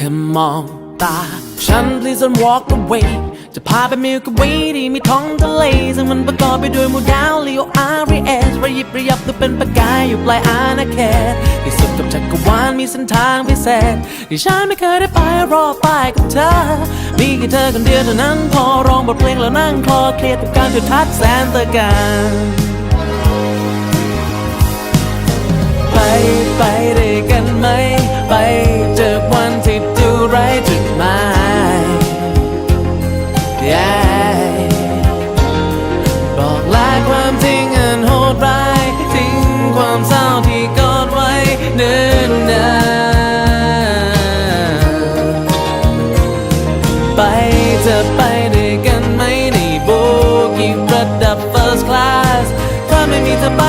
แค่มองตา ฉัน please don't walk away จะพาไปมิลก w วีที่มีท้องทะเล ซึ่งมันประกอบไปด้วยหมู่ดาวลีโออาร์เอสระยิบระยับตัวเป็นประกายอยู่ปลายอาณาเขตที่สุดกับจักรวาลมีเส้นทางพิเศษที่ฉันไม่เคยได้ไปรอไปกับเธอ มีแค่เธอคนเดียวเท่านั้นพอร้องบทเพลงแล้วนั่งคลอเครียดกับการจุดทัดแสนตะการไปไปด้ ว้เนิ่นนานไปจะไปด้วยกันไหมในโบกี้ระดับ first class ถ้าไม่มีเธอไป